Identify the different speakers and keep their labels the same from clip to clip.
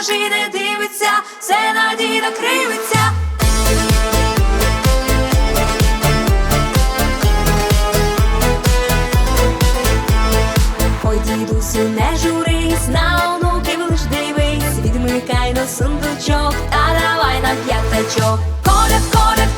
Speaker 1: ворожі не дивиться, все надійно кривиться. Ой, дідусю, не журись, на онуків лиш дивись, відмикай на сундучок, та давай на п'ятачок. Коля, коляд,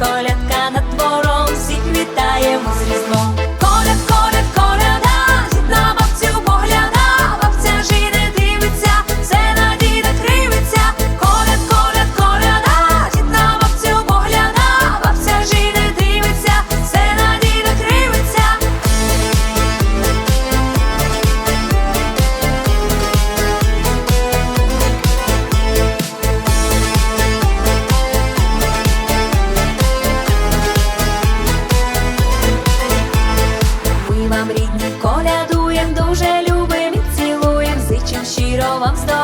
Speaker 1: колядка на нам рідні колядуєм, дуже любим і цілуєм, зичим щиро вам сто.